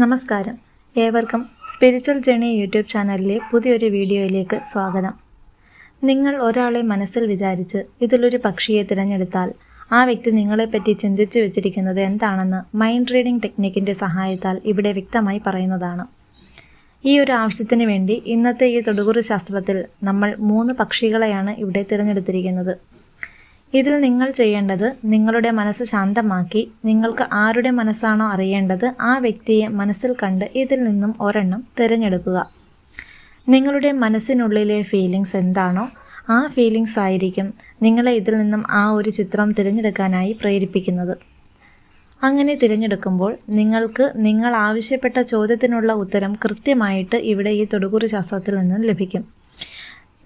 നമസ്കാരം. ഏവർക്കും spiritual journey YouTube ചാനലിലെ പുതിയൊരു വീഡിയോയിലേക്ക് സ്വാഗതം. നിങ്ങൾ ഒരാളെ മനസ്സിൽ വിചാരിച്ച് ഇതിലൊരു പക്ഷിയെ തിരഞ്ഞെടുത്താൽ ആ വ്യക്തി നിങ്ങളെപ്പറ്റി ചിന്തിച്ചു വെച്ചിരിക്കുന്നത് എന്താണെന്ന് മൈൻഡ് റീഡിംഗ് ടെക്നിക്കിന്റെ സഹായത്താൽ ഇവിടെ വ്യക്തമായി പറയുന്നതാണ്. ഈ ഒരു ആവശ്യത്തിന് വേണ്ടി ഇന്നത്തെ ഈ തൊടുകുറി ശാസ്ത്രത്തിൽ നമ്മൾ മൂന്ന് പക്ഷികളെയാണ് ഇവിടെ തിരഞ്ഞെടുത്തിരിക്കുന്നത്. ഇതിൽ നിങ്ങൾ ചെയ്യേണ്ടത് നിങ്ങളുടെ മനസ്സ് ശാന്തമാക്കി നിങ്ങൾക്ക് ആരുടെ മനസ്സാണോ അറിയേണ്ടത് ആ വ്യക്തിയെ മനസ്സിൽ കണ്ട് ഇതിൽ നിന്നും ഒരെണ്ണം തിരഞ്ഞെടുക്കുക. നിങ്ങളുടെ മനസ്സിനുള്ളിലെ ഫീലിങ്സ് എന്താണോ ആ ഫീലിങ്സ് ആയിരിക്കും നിങ്ങളെ ഇതിൽ നിന്നും ആ ഒരു ചിത്രം തിരഞ്ഞെടുക്കാനായി പ്രേരിപ്പിക്കുന്നത്. അങ്ങനെ തിരഞ്ഞെടുക്കുമ്പോൾ നിങ്ങൾക്ക് നിങ്ങൾ ആവശ്യപ്പെട്ട ചോദ്യത്തിനുള്ള ഉത്തരം കൃത്യമായിട്ട് ഇവിടെ ഈ തൊടുകുറി ശാസ്ത്രത്തിൽ നിന്നും ലഭിക്കും.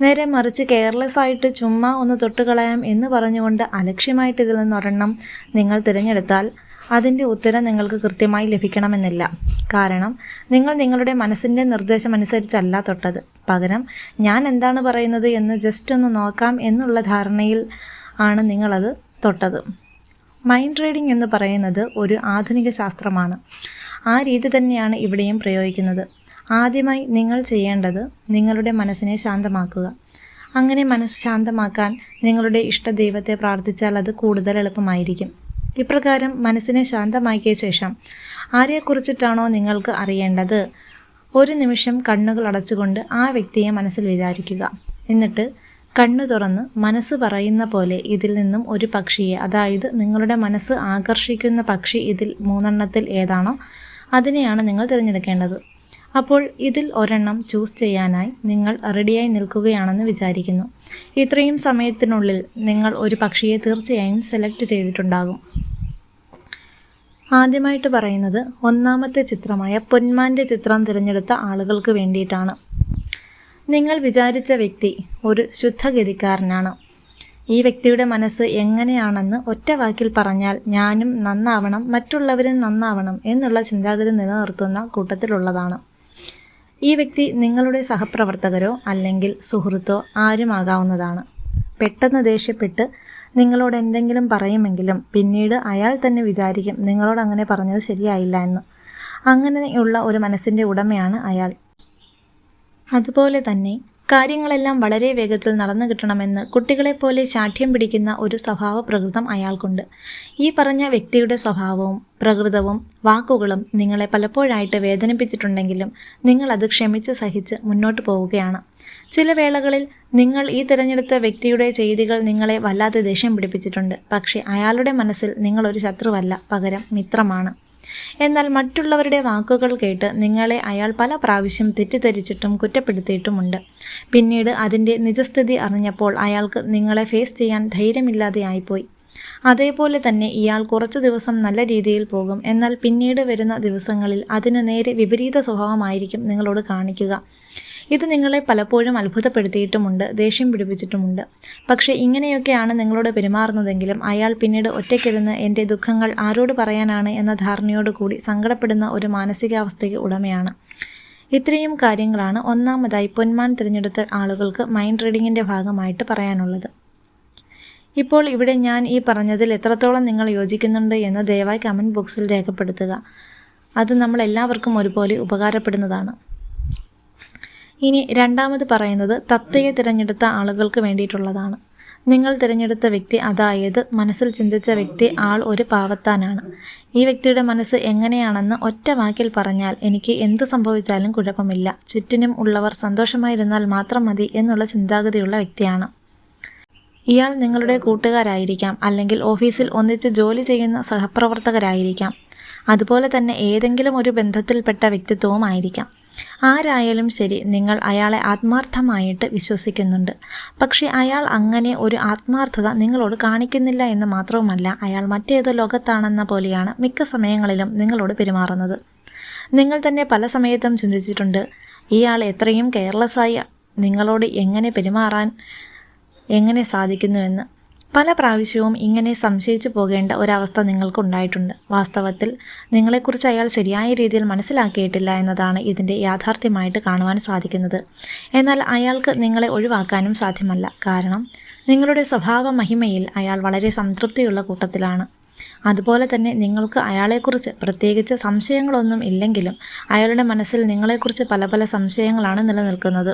നേരെ മറിച്ച് കെയർലെസ് ആയിട്ട് ചുമ്മാ ഒന്ന് തൊട്ടുകളയാം എന്ന് പറഞ്ഞുകൊണ്ട് അലക്ഷ്യമായിട്ട് ഇതിൽ നിന്നൊരെണ്ണം നിങ്ങൾ തിരഞ്ഞെടുത്താൽ അതിന്റെ ഉത്തരം നിങ്ങൾക്ക് കൃത്യമായി ലഭിക്കണമെന്നില്ല. കാരണം നിങ്ങൾ നിങ്ങളുടെ മനസ്സിന്റെ നിർദ്ദേശം അനുസരിച്ചല്ല തൊട്ടത്. പകരം ഞാൻ എന്താണ് പറയുന്നത് എന്ന് ജസ്റ്റ് ഒന്ന് നോക്കാം എന്നുള്ള ധാരണയിൽ ആണ് നിങ്ങളത് തൊട്ടത്. മൈൻഡ് റീഡിംഗ് എന്ന് പറയുന്നത് ഒരു ആധുനിക ശാസ്ത്രമാണ്. ആ രീതി തന്നെയാണ് ഇവിടെയും പ്രയോഗിക്കുന്നത്. ആദ്യമായി നിങ്ങൾ ചെയ്യേണ്ടത് നിങ്ങളുടെ മനസ്സിനെ ശാന്തമാക്കുക. അങ്ങനെ മനസ്സ് ശാന്തമാക്കാൻ നിങ്ങളുടെ ഇഷ്ടദൈവത്തെ പ്രാർത്ഥിച്ചാൽ അത് കൂടുതൽ എളുപ്പമായിരിക്കും. ഇപ്രകാരം മനസ്സിനെ ശാന്തമാക്കിയ ശേഷം ആരെക്കുറിച്ചിട്ടാണോ നിങ്ങൾക്ക് അറിയേണ്ടത്? ഒരു നിമിഷം കണ്ണുകൾ അടച്ചുകൊണ്ട് ആ വ്യക്തിയെ മനസ്സിൽ വിചാരിക്കുക. എന്നിട്ട് കണ്ണു തുറന്ന് മനസ്സ് പറയുന്ന പോലെ ഇതിൽ നിന്നും ഒരു പക്ഷിയെ അതായത് നിങ്ങളുടെ മനസ്സ് ആകർഷിക്കുന്ന പക്ഷി ഇതിൽ മൂന്നെണ്ണത്തിൽ ഏതാണോ അതിനെയാണ് നിങ്ങൾ തിരഞ്ഞെടുക്കേണ്ടത്. അപ്പോൾ ഇതിൽ ഒരെണ്ണം ചൂസ് ചെയ്യാനായി നിങ്ങൾ റെഡിയായി നിൽക്കുകയാണെന്ന് വിചാരിക്കുന്നു. ഇത്രയും സമയത്തിനുള്ളിൽ നിങ്ങൾ ഒരു പക്ഷിയെ തീർച്ചയായും സെലക്ട് ചെയ്തിട്ടുണ്ടാകും. ആദ്യമായിട്ട് പറയുന്നത് ഒന്നാമത്തെ ചിത്രമായ പൊന്മാന്റെ ചിത്രം തിരഞ്ഞെടുത്ത ആളുകൾക്ക് വേണ്ടിയിട്ടാണ്. നിങ്ങൾ വിചാരിച്ച വ്യക്തി ഒരു ശുദ്ധഗതിക്കാരനാണ്. ഈ വ്യക്തിയുടെ മനസ്സ് എങ്ങനെയാണെന്ന് ഒറ്റ വാക്കിൽ പറഞ്ഞാൽ ഞാനും നന്നാവണം മറ്റുള്ളവരും നന്നാവണം എന്നുള്ള ചിന്താഗതി നിലനിർത്തുന്ന കൂട്ടത്തിലുള്ളതാണ്. ഈ വ്യക്തി നിങ്ങളുടെ സഹപ്രവർത്തകരോ അല്ലെങ്കിൽ സുഹൃത്തോ ആരുമാകാവുന്നതാണ്. പെട്ടെന്ന് ദേഷ്യപ്പെട്ട് നിങ്ങളോട് എന്തെങ്കിലും പറയുമെങ്കിലും പിന്നീട് അയാൾ തന്നെ വിചാരിക്കും നിങ്ങളോട് അങ്ങനെ പറഞ്ഞത് ശരിയായില്ല എന്ന്. അങ്ങനെയുള്ള ഒരു മനസ്സിന്റെ ഉടമയാണ് അയാൾ. അതുപോലെ തന്നെ കാര്യങ്ങളെല്ലാം വളരെ വേഗത്തിൽ നടന്നു കിട്ടണമെന്ന് കുട്ടികളെപ്പോലെ ശാഠ്യം പിടിക്കുന്ന ഒരു സ്വഭാവ പ്രകൃതം അയാൾക്കുണ്ട്. ഈ പറഞ്ഞ വ്യക്തിയുടെ സ്വഭാവവും പ്രകൃതവും വാക്കുകളും നിങ്ങളെ പലപ്പോഴായിട്ട് വേദനിപ്പിച്ചിട്ടുണ്ടെങ്കിലും നിങ്ങൾ അത് ക്ഷമിച്ച് സഹിച്ച് മുന്നോട്ട് പോവുകയാണ്. ചില വേളകളിൽ നിങ്ങൾ ഈ തിരഞ്ഞെടുത്ത വ്യക്തിയുടെ ചെയ്തികൾ നിങ്ങളെ വല്ലാതെ ദേഷ്യം പിടിപ്പിച്ചിട്ടുണ്ട്. പക്ഷേ അയാളുടെ മനസ്സിൽ നിങ്ങളൊരു ശത്രുവല്ല പകരം മിത്രമാണ്. എന്നാൽ മറ്റുള്ളവരുടെ വാക്കുകൾ കേട്ട് നിങ്ങളെ അയാൾ പല പ്രാവശ്യം തെറ്റിദ്ധരിച്ചിട്ടും കുറ്റപ്പെടുത്തിയിട്ടുമുണ്ട്. പിന്നീട് അതിന്റെ നിജസ്ഥിതി അറിഞ്ഞപ്പോൾ അയാൾക്ക് നിങ്ങളെ ഫേസ് ചെയ്യാൻ ധൈര്യമില്ലാതെയായിപ്പോയി അതേപോലെ തന്നെ ഇയാൾ കുറച്ച് ദിവസം നല്ല രീതിയിൽ പോകും. എന്നാൽ പിന്നീട് വരുന്ന ദിവസങ്ങളിൽ അതിന് നേരെ വിപരീത സ്വഭാവമായിരിക്കും നിങ്ങളോട് കാണിക്കുക. ഇത് നിങ്ങളെ പലപ്പോഴും അത്ഭുതപ്പെടുത്തിയിട്ടുമുണ്ട് ദേഷ്യം പിടിപ്പിച്ചിട്ടുമുണ്ട്. പക്ഷേ ഇങ്ങനെയൊക്കെയാണ് നിങ്ങളോട് പെരുമാറുന്നതെങ്കിലും അയാൾ പിന്നീട് ഒറ്റയ്ക്കിരുന്ന് എന്റെ ദുഃഖങ്ങൾ ആരോട് പറയാനാണ് എന്ന ധാരണയോടുകൂടി സങ്കടപ്പെടുന്ന ഒരു മാനസികാവസ്ഥയ്ക്ക് ഉടമയാണ്. ഇത്രയും കാര്യങ്ങളാണ് ഒന്നാമതായി പൊന്മാൻ തിരഞ്ഞെടുത്ത ആളുകൾക്ക് മൈൻഡ് റീഡിങ്ങിന്റെ ഭാഗമായിട്ട് പറയാനുള്ളത്. ഇപ്പോൾ ഇവിടെ ഞാൻ ഈ പറഞ്ഞതിൽ എത്രത്തോളം നിങ്ങൾ യോജിക്കുന്നുണ്ട് എന്ന് ദയവായി കമന്റ് ബോക്സിൽ രേഖപ്പെടുത്തുക. അത് നമ്മൾ എല്ലാവർക്കും ഒരുപോലെ ഉപകാരപ്പെടുന്നതാണ്. ഇനി രണ്ടാമത് പറയുന്നത് തത്തയെ തിരഞ്ഞെടുത്ത ആളുകൾക്ക് വേണ്ടിയിട്ടുള്ളതാണ്. നിങ്ങൾ തിരഞ്ഞെടുത്ത വ്യക്തി അതായത് മനസ്സിൽ ചിന്തിച്ച വ്യക്തി ആൾ ഒരു പാവത്താനാണ്. ഈ വ്യക്തിയുടെ മനസ്സ് എങ്ങനെയാണെന്ന് ഒറ്റ വാക്കിൽ പറഞ്ഞാൽ എനിക്ക് എന്ത് സംഭവിച്ചാലും കുഴപ്പമില്ല. ചുറ്റിനും ഉള്ളവർ സന്തോഷമായിരുന്നാൽ മാത്രം മതി എന്നുള്ള ചിന്താഗതിയുള്ള വ്യക്തിയാണ്. ഇയാൾ നിങ്ങളുടെ കൂട്ടുകാരായിരിക്കാം അല്ലെങ്കിൽ ഓഫീസിൽ ഒന്നിച്ച് ജോലി ചെയ്യുന്ന സഹപ്രവർത്തകരായിരിക്കാം. അതുപോലെ തന്നെ ഏതെങ്കിലും ഒരു ബന്ധത്തിൽപ്പെട്ട വ്യക്തിത്വവും ആയിരിക്കാം. ആരായാലും ശരി നിങ്ങൾ അയാളെ ആത്മാർത്ഥമായിട്ട് വിശ്വസിക്കുന്നുണ്ട്. പക്ഷേ അയാൾ അങ്ങനെ ഒരു ആത്മാർത്ഥത നിങ്ങളോട് കാണിക്കുന്നില്ല എന്ന് മാത്രവുമല്ല അയാൾ മറ്റേതോ ലോകത്താണെന്ന പോലെയാണ് മിക്ക സമയങ്ങളിലും നിങ്ങളോട് പെരുമാറുന്നത്. നിങ്ങൾ തന്നെ പല സമയത്തും ചിന്തിച്ചിട്ടുണ്ട് ഇയാൾ എത്രയും കെയർലെസ്സായി നിങ്ങളോട് എങ്ങനെ പെരുമാറാൻ എങ്ങനെ സാധിക്കുന്നുവെന്ന്. പല പ്രാവശ്യവും ഇങ്ങനെ സംശയിച്ചു പോകേണ്ട ഒരവസ്ഥ നിങ്ങൾക്കുണ്ടായിട്ടുണ്ട്. വാസ്തവത്തിൽ നിങ്ങളെക്കുറിച്ച് അയാൾ ശരിയായ രീതിയിൽ മനസ്സിലാക്കിയിട്ടില്ല എന്നതാണ് ഇതിന്റെ യാഥാർത്ഥ്യമായിട്ട് കാണുവാൻ സാധിക്കുന്നത്. എന്നാൽ അയാൾക്ക് നിങ്ങളെ ഒഴിവാക്കാനും സാധ്യമല്ല. കാരണം നിങ്ങളുടെ സ്വഭാവ മഹിമയിൽ അയാൾ വളരെ സംതൃപ്തിയുള്ള കൂട്ടത്തിലാണ്. അതുപോലെ തന്നെ നിങ്ങൾക്ക് അയാളെക്കുറിച്ച് പ്രത്യേകിച്ച് സംശയങ്ങളൊന്നും ഇല്ലെങ്കിലും അയാളുടെ മനസ്സിൽ നിങ്ങളെക്കുറിച്ച് പല പല സംശയങ്ങളാണ് നിലനിൽക്കുന്നത്.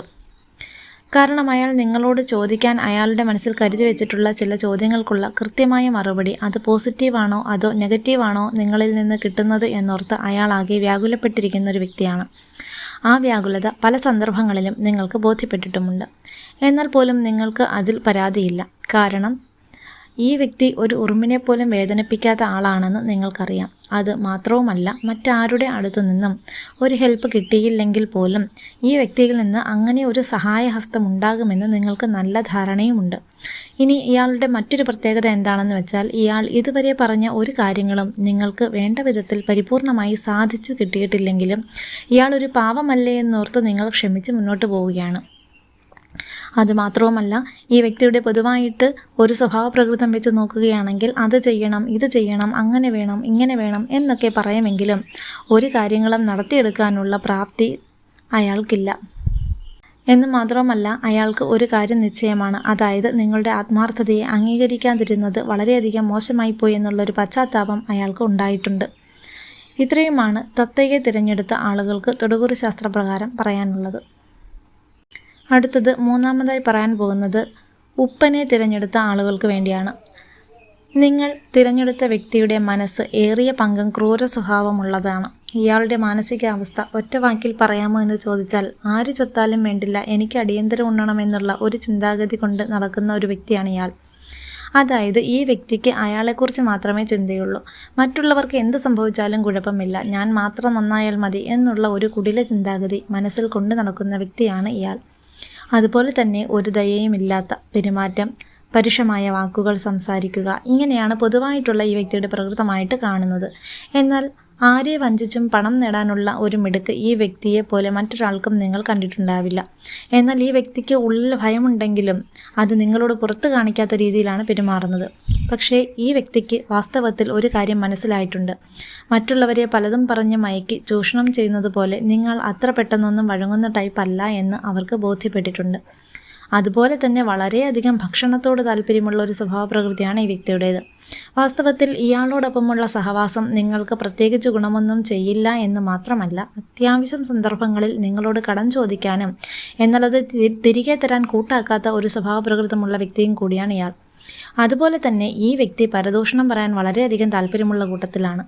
കാരണം അയാൾ നിങ്ങളോട് ചോദിക്കാൻ അയാളുടെ മനസ്സിൽ കരുതി വെച്ചിട്ടുള്ള ചില ചോദ്യങ്ങൾക്കുള്ള കൃത്യമായ മറുപടി. അത് പോസിറ്റീവാണോ? അതോ നെഗറ്റീവാണോ? നിങ്ങളിൽ നിന്ന് കിട്ടുന്നത് എന്നോർത്ത് ആകെ വ്യാകുലപ്പെട്ടിരിക്കുന്ന ഒരു വ്യക്തിയാണ്. ആ വ്യാകുലത പല സന്ദർഭങ്ങളിലും നിങ്ങൾക്ക് ബോധ്യപ്പെട്ടിട്ടുമുണ്ട്. എന്നാൽ പോലും നിങ്ങൾക്ക് അതിൽ പരാതിയില്ല. കാരണം ഈ വ്യക്തി ഒരു ഉറുമ്പിനെ പോലും വേദനിപ്പിക്കാത്ത ആളാണെന്ന് നിങ്ങൾക്കറിയാം. അത് മാത്രവുമല്ല മറ്റാരുടെ അടുത്തു നിന്നും ഒരു ഹെൽപ്പ് കിട്ടിയില്ലെങ്കിൽ പോലും ഈ വ്യക്തിയിൽ നിന്ന് അങ്ങനെ ഒരു സഹായഹസ്തം ഉണ്ടാകുമെന്ന് നിങ്ങൾക്ക് നല്ല ധാരണയുമുണ്ട്. ഇനി ഇയാളുടെ മറ്റൊരു പ്രത്യേകത എന്താണെന്ന് വെച്ചാൽ ഇയാൾ ഇതുവരെ പറഞ്ഞ ഒരു കാര്യങ്ങളും നിങ്ങൾക്ക് വേണ്ട വിധത്തിൽ പരിപൂർണമായി സാധിച്ചു കിട്ടിയിട്ടില്ലെങ്കിലും ഇയാൾ ഒരു പാവമല്ലേ എന്നോർത്ത് നിങ്ങൾ ക്ഷമിച്ച് മുന്നോട്ട് പോവുകയാണ്. അതുമാത്രവുമല്ല ഈ വ്യക്തിയുടെ പൊതുവായിട്ട് ഒരു സ്വഭാവ പ്രകൃതം വെച്ച് നോക്കുകയാണെങ്കിൽ അത് ചെയ്യണം ഇത് ചെയ്യണം അങ്ങനെ വേണം ഇങ്ങനെ വേണം എന്നൊക്കെ പറയുമെങ്കിലും ഒരു കാര്യങ്ങളും നടത്തിയെടുക്കാനുള്ള പ്രാപ്തി അയാൾക്കില്ല. എന്ന് മാത്രമല്ല അയാൾക്ക് ഒരു കാര്യം നിശ്ചയമാണ്. അതായത് നിങ്ങളുടെ ആത്മാർത്ഥതയെ അംഗീകരിക്കാതിരുന്നത് വളരെയധികം മോശമായിപ്പോയി എന്നുള്ളൊരു പശ്ചാത്താപം അയാൾക്ക് ഉണ്ടായിട്ടുണ്ട്. ഇത്രയുമാണ് തത്തയെ തിരഞ്ഞെടുത്ത ആളുകൾക്ക് തൊടുകുറി ശാസ്ത്രപ്രകാരം പറയാനുള്ളത്. അടുത്തത് മൂന്നാമതായി പറയാൻ പോകുന്നത് ഉപ്പനെ തിരഞ്ഞെടുത്ത ആളുകൾക്ക് വേണ്ടിയാണ്. നിങ്ങൾ തിരഞ്ഞെടുത്ത വ്യക്തിയുടെ മനസ്സ് ഏറിയ പങ്കും ക്രൂര സ്വഭാവമുള്ളതാണ്. ഇയാളുടെ മാനസികാവസ്ഥ ഒറ്റ വാക്കിൽ പറയാമോ എന്ന് ചോദിച്ചാൽ ആര് ചത്താലും വേണ്ടില്ല എനിക്ക് അടിയന്തരം ഉണ്ണണമെന്നുള്ള ഒരു ചിന്താഗതി കൊണ്ട് നടക്കുന്ന ഒരു വ്യക്തിയാണ് ഇയാൾ. അതായത് ഈ വ്യക്തിക്ക് അയാളെക്കുറിച്ച് മാത്രമേ ചിന്തയുള്ളൂ. മറ്റുള്ളവർക്ക് എന്ത് സംഭവിച്ചാലും കുഴപ്പമില്ല. ഞാൻ മാത്രം നന്നായാൽ മതി എന്നുള്ള ഒരു കുടില ചിന്താഗതി മനസ്സിൽ കൊണ്ടു നടക്കുന്ന വ്യക്തിയാണ് ഇയാൾ. അതുപോലെ തന്നെ ഒരു ദയയുമില്ലാത്ത പെരുമാറ്റം പരുഷമായ വാക്കുകൾ സംസാരിക്കുക ഇങ്ങനെയാണ് പൊതുവായിട്ടുള്ള ഈ വ്യക്തിയുടെ പ്രകൃതമായിട്ട് കാണുന്നത്. എന്നാൽ ആരെ വഞ്ചിച്ചും പണം നേടാനുള്ള ഒരു മിടുക്ക് ഈ വ്യക്തിയെ പോലെ മറ്റൊരാൾക്കും നിങ്ങൾ കണ്ടിട്ടുണ്ടാവില്ല. എന്നാൽ ഈ വ്യക്തിക്ക് ഉള്ളിൽ ഭയമുണ്ടെങ്കിലും അത് നിങ്ങളോട് പുറത്തു കാണിക്കാത്ത രീതിയിലാണ് പെരുമാറുന്നത്. പക്ഷേ ഈ വ്യക്തിക്ക് വാസ്തവത്തിൽ ഒരു കാര്യം മനസ്സിലായിട്ടുണ്ട്. മറ്റുള്ളവരെ പലതും പറഞ്ഞ് മയക്കി ചൂഷണം ചെയ്യുന്നത് പോലെ നിങ്ങൾ അത്ര പെട്ടെന്നൊന്നും വഴങ്ങുന്ന ടൈപ്പ് അല്ല എന്ന് അവർക്ക് ബോധ്യപ്പെട്ടിട്ടുണ്ട്. അതുപോലെ തന്നെ വളരെയധികം ഭക്ഷണത്തോട് താല്പര്യമുള്ള ഒരു സ്വഭാവ പ്രകൃതിയാണ് ഈ വ്യക്തിയുടേത്. വാസ്തവത്തിൽ ഇയാളോടൊപ്പമുള്ള സഹവാസം നിങ്ങൾക്ക് പ്രത്യേകിച്ച് ഗുണമൊന്നും ചെയ്യില്ല എന്ന് മാത്രമല്ല അത്യാവശ്യം സന്ദർഭങ്ങളിൽ നിങ്ങളോട് കടം ചോദിക്കാനും എന്നുള്ളത് തിരികെ തരാൻ കൂട്ടാക്കാത്ത ഒരു സ്വഭാവ പ്രകൃതമുള്ള വ്യക്തിയും കൂടിയാണ് ഇയാൾ. അതുപോലെ തന്നെ ഈ വ്യക്തി പരദൂഷണം പറയാൻ വളരെയധികം താല്പര്യമുള്ള കൂട്ടത്തിലാണ്.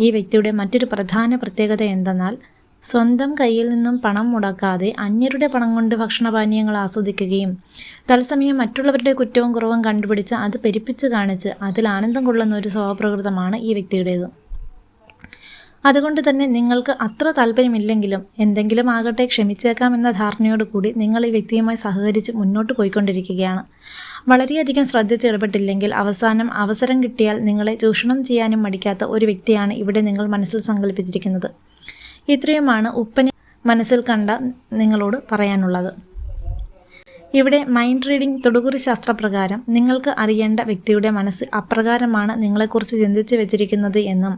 ഈ വ്യക്തിയുടെ മറ്റൊരു പ്രധാന പ്രത്യേകത എന്തെന്നാൽ സ്വന്തം കയ്യിൽ നിന്നും പണം മുടക്കാതെ അന്യരുടെ പണം കൊണ്ട് ഭക്ഷണപാനീയങ്ങൾ ആസ്വദിക്കുകയും തത്സമയം മറ്റുള്ളവരുടെ കുറ്റവും കുറവും കണ്ടുപിടിച്ച് അത് പെരുപ്പിച്ച് കാണിച്ച് അതിൽ ആനന്ദം കൊള്ളുന്ന ഒരു സ്വഭാവപ്രകൃതമാണ് ഈ വ്യക്തിയുടേത്. അതുകൊണ്ട് തന്നെ നിങ്ങൾക്ക് അത്ര താല്പര്യമില്ലെങ്കിലും എന്തെങ്കിലും ആകട്ടെ ക്ഷമിച്ചേക്കാമെന്ന ധാരണയോട് കൂടി നിങ്ങൾ ഈ വ്യക്തിയുമായി സഹകരിച്ച് മുന്നോട്ട് പോയിക്കൊണ്ടിരിക്കുകയാണ്. വളരെയധികം ശ്രദ്ധിച്ച് ഇടപെട്ടില്ലെങ്കിൽ അവസാനം അവസരം കിട്ടിയാൽ നിങ്ങളെ ചൂഷണം ചെയ്യാനും മടിക്കാത്ത ഒരു വ്യക്തിയാണ് ഇവിടെ നിങ്ങൾ മനസ്സിൽ സങ്കല്പിച്ചിരിക്കുന്നത് ഇത്രയുമാണ് ഉപ്പനെ മനസ്സിൽ കണ്ട നിങ്ങളോട് പറയാനുള്ളത്. ഇവിടെ മൈൻഡ് റീഡിംഗ് തൊടുകുറി ശാസ്ത്രപ്രകാരം നിങ്ങൾക്ക് അറിയേണ്ട വ്യക്തിയുടെ മനസ്സ് അപ്രകാരമാണ് നിങ്ങളെക്കുറിച്ച് ചിന്തിച്ച് വെച്ചിരിക്കുന്നത് എന്നും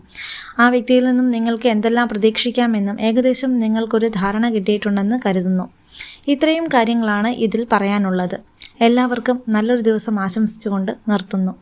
ആ വ്യക്തിയിൽ നിന്നും നിങ്ങൾക്ക് എന്തെല്ലാം പ്രതീക്ഷിക്കാമെന്നും ഏകദേശം നിങ്ങൾക്കൊരു ധാരണ കിട്ടിയിട്ടുണ്ടെന്ന് കരുതുന്നു. ഇത്രയും കാര്യങ്ങളാണ് ഇതിൽ പറയാനുള്ളത്. എല്ലാവർക്കും നല്ലൊരു ദിവസം ആശംസിച്ചുകൊണ്ട് നിർത്തുന്നു.